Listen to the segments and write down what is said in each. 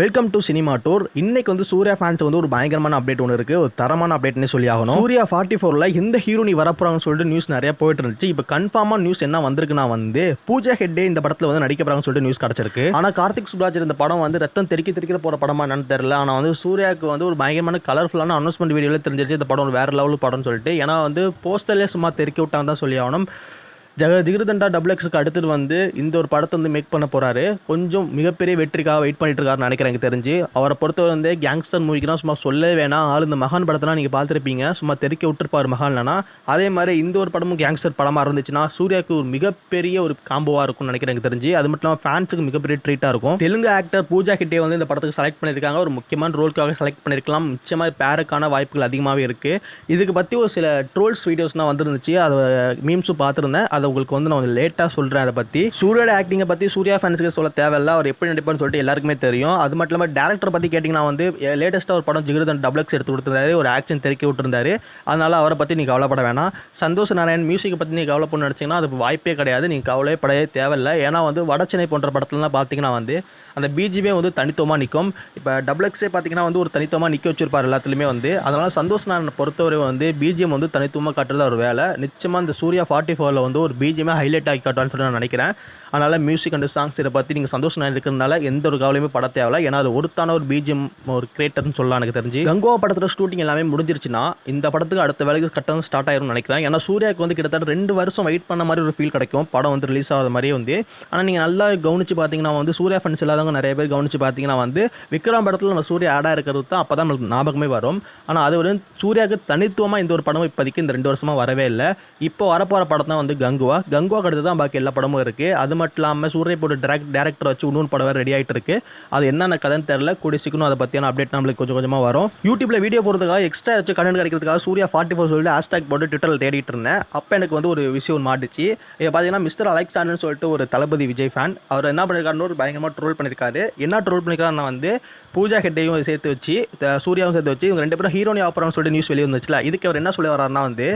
Welcome to cinema tour இன்னைக்கு வந்து Surya fans வந்து ஒரு பயங்கரமான அப்டேட் ஒன்று இருக்கு. ஒரு தரமான அப்டேட்னே சொல்லி ஆகணும். சூர்யா ஃபார்ட்டி ஃபோரில் இந்த ஹீரோ நீ வரப்போறாங்கன்னு சொல்லிட்டு நியூஸ் நிறைய போயிட்டு இருந்துச்சு. இப்போ கன்ஃபார்மாக நியூஸ் என்ன வந்திருக்குன்னா வந்து பூஜா ஹெட்டே இந்த படத்தில் வந்து நடிக்க போறாங்கன்னு சொல்லிட்டு நியூஸ் கிடச்சிருக்கு. ஆனால் கார்த்திக் சுப்ராஜ் இந்த படம் வந்து ரத்தம் தெறிக்க தெரிக்கிற போகிற படமா என்னன்னு தெரியல. ஆனால் வந்து சூர்யாவுக்கு வந்து ஒரு பயங்கரமான கலர்ஃபுல்லான அனௌன்ஸ்மெண்ட் வீடியோவில் தெரிஞ்சிருச்சு. இந்த படம் ஒரு வேற லெவல் படம்னு சொல்லிட்டு. ஏன்னா வந்து போஸ்டர்லேயே சும்மா தெறிக்க விட்டாங்க தான் சொல்லி ஆகணும். ஜக ஜிகிருதண்டா டபுள் எக்ஸுக்கு அடுத்தது வந்து இந்த ஒரு படத்தை வந்து மேக் பண்ண போகிறாரு கொஞ்சம் மிகப்பெரிய வெற்றிக்காக வெயிட் பண்ணிட்டு இருக்காருன்னு நினைக்கிறேன் எனக்கு தெரிஞ்சு. அவரை பொறுத்தவரை வந்து கேங்ஸ்டர் மூவிக்குனா சும்மா சொல்லவே வேணாம். ஆள் இந்த மகான் படத்தெல்லாம் நீங்கள் பார்த்துருப்பீங்க. சும்மா தெறிக்க விட்டுருப்பார் மகான்லனா அதே மாதிரி இந்த ஒரு படமும் கேங்ஸ்டர் படமாக இருந்துச்சுன்னா சூர்யாவுக்கு ஒரு மிகப்பெரிய ஒரு காம்போவாக இருக்கும்னு நினைக்கிறேன் எனக்கு தெரிஞ்சு. அது மட்டும் இல்லாமல் ஃபேன்ஸுக்கு மிகப்பெரிய ட்ரீட்டாக இருக்கும். தெலுங்கு ஆக்டர் பூஜா கிட்டே வந்து இந்த படத்துக்கு செலக்ட் பண்ணியிருக்காங்க. ஒரு முக்கியமான ரோலுக்காக செலக்ட் பண்ணியிருக்கலாம். நிச்சயமாக பேருக்கான வாய்ப்புகள் அதிகமாகவே இருக்குது இதுக்கு பற்றி ஒரு சில ட்ரோல்ஸ் வீடியோஸ்லாம் வந்துருந்துச்சு. அதை மீம்ஸும் பார்த்துருந்தேன். அதை உங்களுக்கு வந்து நான் லேட்டாக சொல்கிறேன் அதை பற்றி சூர்யோட ஆக்டிங்கை பற்றி சூர்யா ஃபேன்ஸுக்கு சொல்ல தேவையில்ல. அவர் எப்படி நடிப்பார்னு சொல்லிட்டு எல்லாருக்குமே தெரியும். அது மட்டும் இல்லாமல் டேரக்டர் பற்றி கேட்டிங்கன்னா வந்து லேட்டஸ்ட்டாக ஒரு படம் ஜிகிருதன் டபுள் எக்ஸ் எடுத்து கொடுத்துருந்தாரு. ஒரு ஆக்ஷன் தெருக்கி விட்டுருந்தாரு. அதனால் அவரை பற்றி நீ கவலைப்பட வேணாம். சந்தோஷ் நாராயண் மியூசிக்கை பற்றி நீ கவலை பண்ணு நினச்சிங்கன்னா அது வாய்ப்பே கிடையாது. நீங்கள் கவலைப்படவே தேவையில்லை. ஏன்னா வந்து வடச்சென்னை போன்ற படத்துலலாம் பார்த்தீங்கன்னா வந்து அந்த பிஜிபே வந்து தனித்துவமாக நிற்கும் இப்போ டபுள் எக்ஸே பார்த்தீங்கன்னா வந்து ஒரு தனித்துவமாக நிற்க வச்சிருப்பார் எல்லாத்துலேயுமே வந்து. அதனால் சந்தோஷ் நாராயணனை பொறுத்தவரை வந்து பிஜிஎம் வந்து தனித்துவமாக காட்டுறது ஒரு வேலை. நிச்சயமாக இந்த சூர்யா ஃபார்ட்டி ஃபோரில் வந்து ஒரு பிஜிஎமே ஹைலைட் ஆகி காட்டுவான்னு சொல்லி நான் நினைக்கிறேன். அதனால் மியூசிக் அண்ட் சாங்ஸ் இதை பற்றி நீங்கள் சந்தோஷம் இருக்கிறதுனால எந்த ஒரு கவலையுமே பட தேவையில்ல. ஏன்னா அது ஒருத்தான ஒரு பிஜிஎம் ஒரு கிரியேட்டர்னு சொல்லலாம் எனக்கு தெரிஞ்சு. கங்கோவா படத்தில் ஷூட்டிங் எல்லாமே முடிஞ்சிருச்சுன்னா இந்த படத்துக்கு அடுத்த வேலைக்கு கட்டம் ஸ்டார்ட் ஆயிரும்னு நினைக்கிறேன். ஏன்னா சூர்யாவுக்கு வந்து கிட்டத்தட்ட ரெண்டு வருஷம் வெயிட் பண்ண மாதிரி ஒரு ஃபீல் கிடைக்கும். படம் வந்து ரிலீஸ் ஆகாத மாதிரியே வந்து. ஆனால் நீங்கள் நல்லா கவனிச்சு பார்த்தீங்கன்னா வந்து சூர்யா ஃபன்ஸ் இல்லாதவங்க நிறைய பேர் கவனிச்சு பார்த்தீங்கன்னா வந்து விக்ரம் படத்தில் நம்ம சூர்யா ஆடாக இருக்கிறது தான் அப்போ தான் நம்மளுக்கு ஞாபகமே வரும். ஆனால் அது வந்து சூர்யாவுக்கு தனித்துவமாக இந்த ஒரு படம் இப்போதைக்கு இந்த ரெண்டு வருஷமாக வரவே இல்லை. இப்போ வரப்போகிற படம் தான் வந்து கங்குவா கங்குவா அடுத்து தான் பாக்கி எல்லா படமும் இருக்குது அது மட்டும் இல்லாமல் சூரிய போட்டு டேரக்ட் டேரக்டர் வச்சு இன்னொரு படம் ரெடி ஆகிட்டு இருக்கு. அது என்னென்ன கதைன்னு தெரில கூடி சீக்கிரம் அதை பற்றியான அப்டேட் நம்மளுக்கு கொஞ்சம் கொஞ்சமாக வரும். யூடியூப்ல வீடியோ போகிறதுக்காக எக்ஸ்ட்ரா வச்சு கண்டென்ட் கிடைக்கிறதுக்காக சூர்யா ஃபார்ட்டி ஃபோர் சொல்லிட்டு ஹேஷ்டாக் போட்டு ட்விட்டரில் தேடிட்டு இருந்தேன். அப்போ எனக்கு வந்து ஒரு விஷயம் ஒன்று மாட்டுச்சு. இப்போ பார்த்தீங்கன்னா மிஸ்டர் அலெக்சாண்டர்னு சொல்லிட்டு ஒரு தளபதி விஜய் ஃபேன் அவர் என்ன பண்ணியிருக்காருன்னு ஒரு பயங்கரமாக ட்ரோல் பண்ணியிருக்காரு என்ன ட்ரோல் பண்ணியிருக்காருன்னா வந்து பூஜா ஹெட்டையும் சேர்த்து வச்சு சூர்யாவும் சேர்த்து வச்சு இவங்க ரெண்டு பேரும் ஹீரோனி ஆப்பரம் சொல்லிட்டு நியூஸ் வெளியே வந்துச்சுல. இதுக்கு அவர் என்ன சொல்லி வர்றாருன்னா வந்து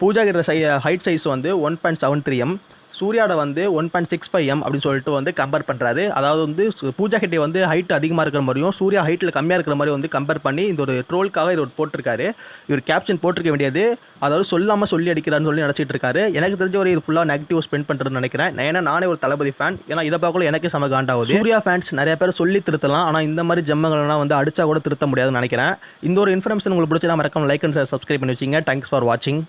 பூஜா கிட்ட சை ஹைட் சைஸ் வந்து one point seven three M சூர்யாவோட வந்து one point six five M அப்படின்னு சொல்லிட்டு வந்து கம்பேர் பண்ணுறாரு அதாவது வந்து பூஜா கிட்டே வந்து ஹைட் அதிகமாக இருக்கிற மாதிரியும் சூர்யா ஹைட்டில் கம்மியாக இருக்கிற மாதிரி வந்து கம்பேர் பண்ணி இந்த ஒரு ட்ரோலுக்காக இவர் ஒரு போட்டிருக்காரு. இவர் கேப்ஷன் போட்டிருக்க வேண்டியது அதாவது சொல்லாமல் சொல்லி அடிக்கிறான்னு சொல்லி நினச்சிட்டு இருக்காரு. எனக்கு தெரிஞ்ச ஒரு இது ஃபுல்லாக நெகட்டிவ் ஸ்பெண்ட் பண்ணுறதுன்னு நினைக்கிறேன். ஏன்னா நானே ஒரு தளபதி ஃபேன் ஏன்னா இதை பார்க்கல எனக்கே செம காண்டாகுது. சூர்யா ஃபேன்ஸ் நிறைய பேர் சொல்லி திருத்தலாம். ஆனால் இந்த மாதிரி ஜம்மங்கள்லாம் வந்து அடிச்சா கூட திருத்த முடியாதுன்னு நினைக்கிறேன். இந்த ஒரு இன்ஃபர்மேஷன் உங்களுக்கு பிடிச்சதா மறக்காம லைக் அண்ட் சப்ஸ்கிரைப் பண்ணி வச்சிங்க தேங்க்ஸ் ஃபார் வாட்சிங்